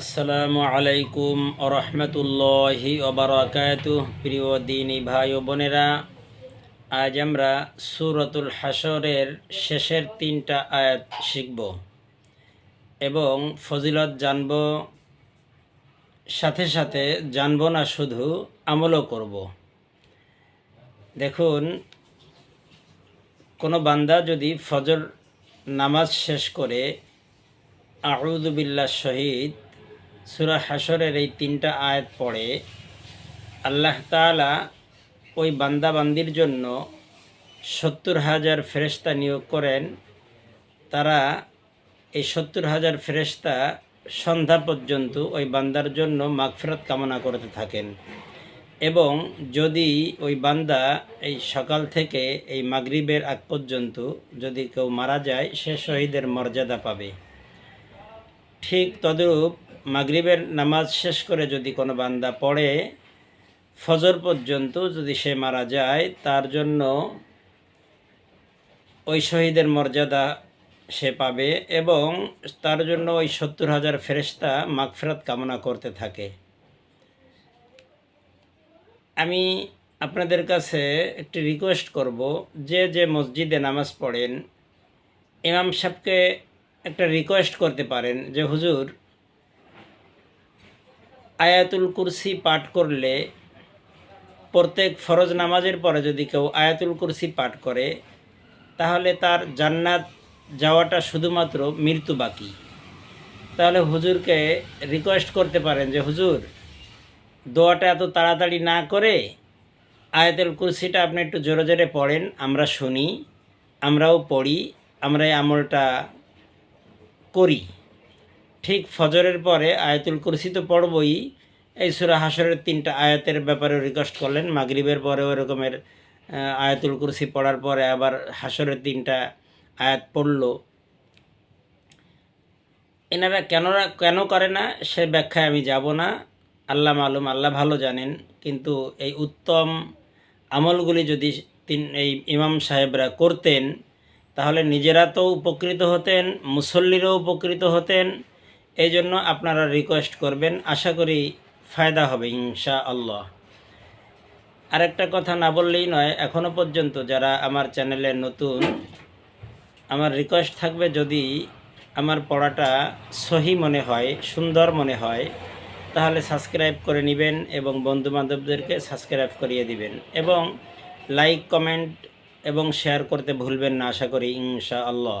আসসালামু আলাইকুম রহমতুল্লাহি ওবরাকাতু প্রিয় দিনী ভাই ও বোনেরা, আজ আমরা সুরতুল হাসরের শেষের তিনটা আয়াত শিখব এবং ফজিলত জানব, সাথে সাথে জানব না শুধু আমলও করব। দেখুন, কোনো বান্দা যদি ফজর নামাজ শেষ করে আউদুবিল্লা শহীদ সুরা হাসরের এই তিনটা আয়াত পড়ে, আল্লাহ তাআলা ওই বান্দাবান্দির জন্য সত্তর হাজার ফেরেশতা নিয়োগ করেন। তারা এই সত্তর হাজার ফেরেশতা সন্ধ্যা পর্যন্ত ওই বান্দার জন্য মাগফিরাত কামনা করতে থাকেন। এবং যদি ওই বান্দা এই সকাল থেকে এই মাগরিবের আগ পর্যন্ত যদি কেউ মারা যায়, সে শহীদের মর্যাদা পাবে। ঠিক তদ্রূপ মাগরিবের নামাজ শেষ করে যদি কোনো বান্দা পড়ে, ফজর পর্যন্ত যদি সে মারা যায়, তার জন্য ওই শহীদের মর্যাদা সে পাবে এবং তার জন্য ওই সত্তর হাজার ফেরেশতা মাগফেরাত কামনা করতে থাকে। আমি আপনাদের কাছে একটি রিকোয়েস্ট করব, যে যে মসজিদে নামাজ পড়েন, ইমাম সাহেবকে একটা রিকোয়েস্ট করতে পারেন যে, হুজুর আয়াতুল কুরসি পাঠ করলে প্রত্যেক ফরজ নামাজের পরে যদি কেউ আয়াতুল কুরসি পাঠ করে, তাহলে তার জান্নাত যাওয়াটা শুধুমাত্র মৃত্যু বাকি। তাহলে হুজুরকে রিকোয়েস্ট করতে পারেন যে, হুজুর, দোয়াটা এত তাড়াতাড়ি না করে আয়াতুল কুরসিটা আপনি একটু জোরে জোরে পড়েন, আমরা শুনি, আমরাও পড়ি, আমরা এই আমলটা করি। ঠিক ফজরের পরে আয়াতুল কুরসি তো পড়বই। এই সুরা হাসরের তিনটা আয়াতের ব্যাপারে রিকোয়েস্ট করলেন। মাগরিবের পরে ওই রকমের আয়াতুল কুরসি পড়ার পরে আবার হাসরের তিনটা আয়াত পড়ল। এনারা কেন কেন করে না সে ব্যাখ্যায় আমি যাব না। আল্লাহ মালুম, আল্লাহ ভালো জানেন। কিন্তু এই উত্তম আমলগুলি যদি তিন, এই ইমাম সাহেবরা করতেন, তাহলে নিজেরা তো উপকৃত হতেন, মুসল্লিরও উপকৃত হতেন এই জন্য আপনারা রিকোয়েস্ট করবেন। আশা করি ফায়দা হবে ইনশা আল্লাহ আরেকটা কথা না বললেই নয় এখনও পর্যন্ত যারা আমার চ্যানেলে নতুন, আমার রিকোয়েস্ট থাকবে যদি আমার পড়াটা সহি মনে হয়, সুন্দর মনে হয়, তাহলে সাবস্ক্রাইব করে নেবেন এবং বন্ধু বান্ধবদেরকে সাবস্ক্রাইব করিয়ে দিবেন। এবং লাইক কমেন্ট এবং শেয়ার করতে ভুলবেন না, আশা করি ইনশা আল্লাহ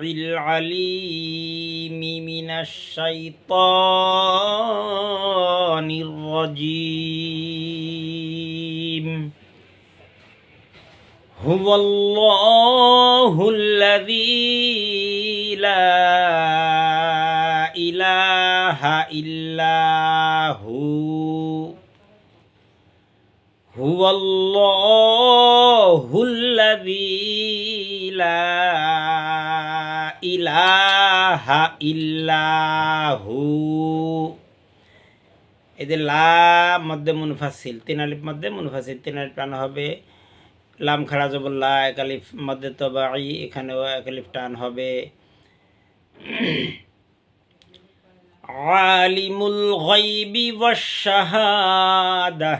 العليم من الشيطان الرجيم. هو الله الذي لا إله إلا هو. هو الله الذي لا إله إلا هو এদের লা মধ্যে মুনফাসিল তিন আলিফ মধ্যে মুনফাসিল তিন আলিফ টান হবে লাম খাড়া জবল্লা এক আলিফ মধ্যে তবাই এখানেও এক আলিফ টান হবে আলিমুল গাইবি ওয়াশ-শাহাদাহ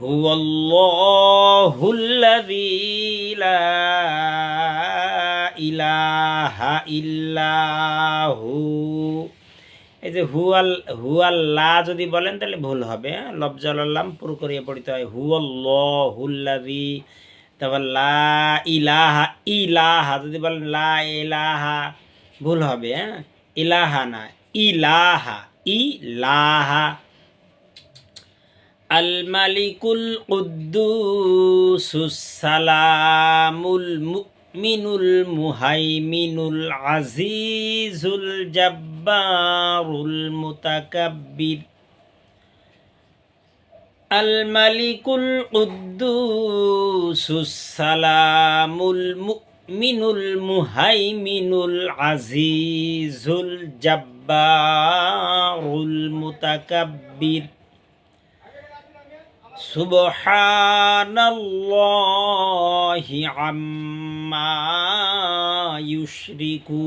هو الله الذي لا ইলাহা ইল্লাহু এই যে হুয়াল হুয়াল্লা যদি বলেন তাহলে ভুল হবে হ্যাঁ? লফজালাম পুরো করিয়ে পড়িতে হয় হুয়াল্লাহুল্লাদি তারপর লা ইলাহা ইলাহা যদি বলেন লা ইলাহা ভুল হবে হ্যাঁ ইলাহা না ইলাহা ইলাহা আল মালিকুল কুদ্দুসুস সালামুল মুমিনুল মুহাইমিনুল আজিজুল জব্বারুল মুতাকাব্বির। আল মালিকুল কুদ্দুসুস মিনুল মুমিনুল মুহাইমিনুল আজিজুল জব্বারুল মুতাকাব্বির। سبحان الله عما يشركون.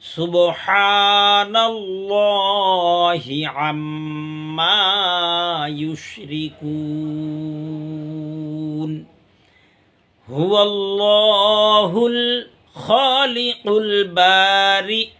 سبحان الله عما يشركون. هو الله الخالق البارئ.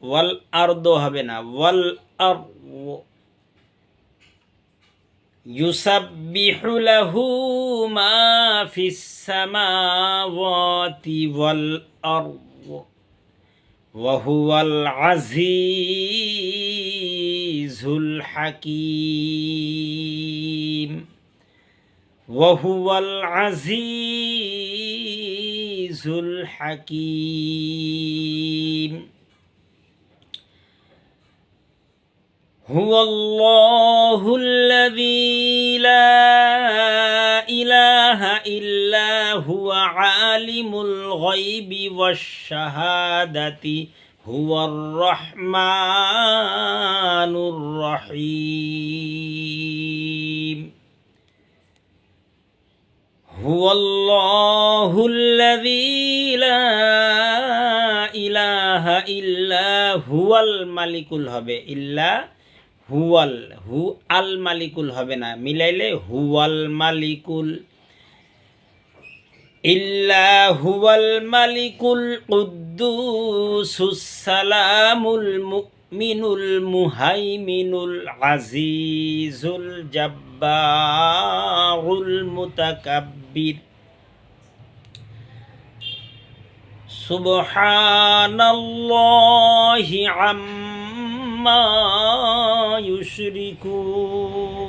والأرض هبنا والأرض يسبح له ما في السماوات والأرض وهو العزيز الحكيم وهو العزيز الحكيم هو الله الذي لا إله إلا هو عالم الغيب والشهادة هو الرحمن الرحيم هو الله الذي لا إله إلا هو الملك الهبه إلا হুয়াল হু আল মালিকুল হবে না মিলাইলে হুয়াল মালিকুল ইল্লা হুয়াল মালিকুল কুদ্দুসুস সালামুল মিনুল মুহাইমিনুল আজিজুল জব্বারুল মুতাকাব্বির। সুবহানাল্লাহি আম্মা ইউশরিকুন।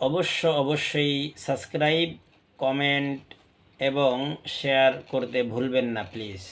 অবশ্য অবশ্যই সাবস্ক্রাইব কমেন্ট এবং শেয়ার করতে ভুলবেন না প্লিজ।